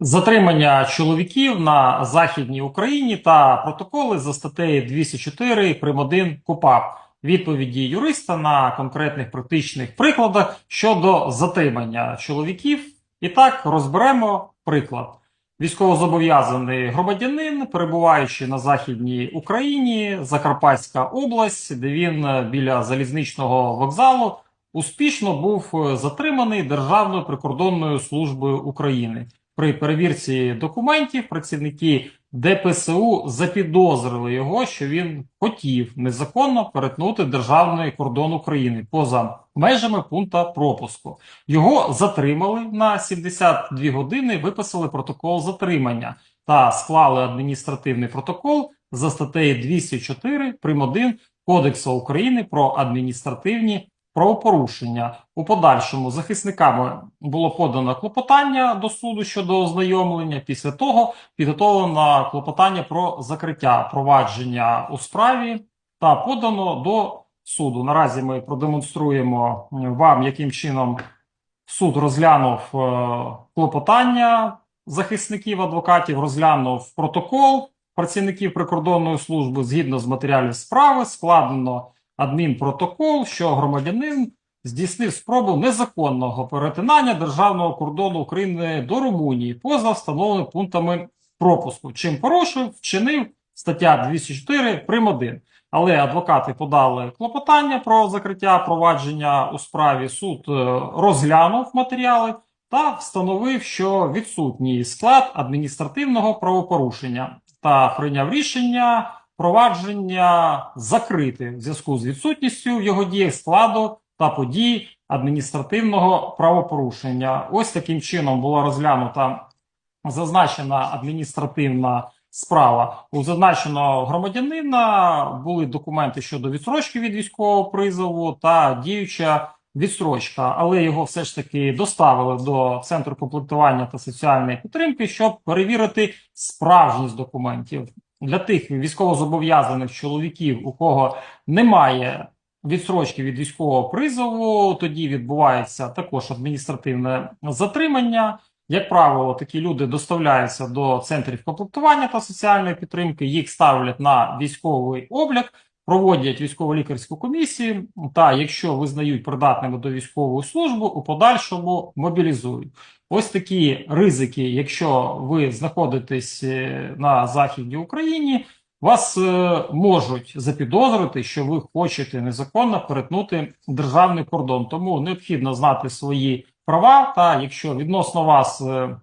Затримання чоловіків на Західній Україні та протоколи за статтею 204 прим. 1 КУПАП. Відповіді юриста на конкретних практичних прикладах щодо затримання чоловіків. І так розберемо приклад. Військовозобов'язаний громадянин, перебуваючи на Західній Україні, Закарпатська область, де він біля залізничного вокзалу успішно був затриманий Державною прикордонною службою України. При перевірці документів працівники ДПСУ запідозрили його, що він хотів незаконно перетнути державний кордон України поза межами пункта пропуску. Його затримали на 72 години, виписали протокол затримання та склали адміністративний протокол за статтею 204 прим. 1 Кодексу України про адміністративні правопорушення. У подальшому захисниками було подано клопотання до суду щодо ознайомлення. Після того підготовлено клопотання про закриття провадження у справі та подано до суду. Наразі ми продемонструємо вам, яким чином суд розглянув е, клопотання захисників адвокатів, розглянув протокол працівників прикордонної служби згідно з матеріалів справи, складено адмінпротокол, що громадянин здійснив спробу незаконного перетинання державного кордону України до Румунії поза встановленими пунктами пропуску. Чим порушив, вчинив стаття 204 прим. 1. Але адвокати подали клопотання про закриття провадження у справі. Суд е, розглянув матеріали та встановив, що відсутній склад адміністративного правопорушення та прийняв рішення провадження закрити в зв'язку з відсутністю в його діях складу та подій адміністративного правопорушення. Ось таким чином була розглянута зазначена адміністративна справа. У зазначеного громадянина були документи щодо відстрочки від військового призову та діюча відстрочка, але його все ж таки доставили до центру комплектування та соціальної підтримки, щоб перевірити справжність документів для тих військовозобов'язаних чоловіків, у кого немає відсрочки від військового призову, тоді відбувається також адміністративне затримання. Як правило, такі люди доставляються до центрів комплектування та соціальної підтримки, їх ставлять на військовий облік, проводять військово-лікарську комісію, та якщо визнають придатними до військової служби, у подальшому мобілізують. Ось такі ризики, якщо ви знаходитесь е, на Західній Україні, вас е, можуть запідозрити, що ви хочете незаконно перетнути державний кордон. Тому необхідно знати свої права. Та якщо відносно вас е,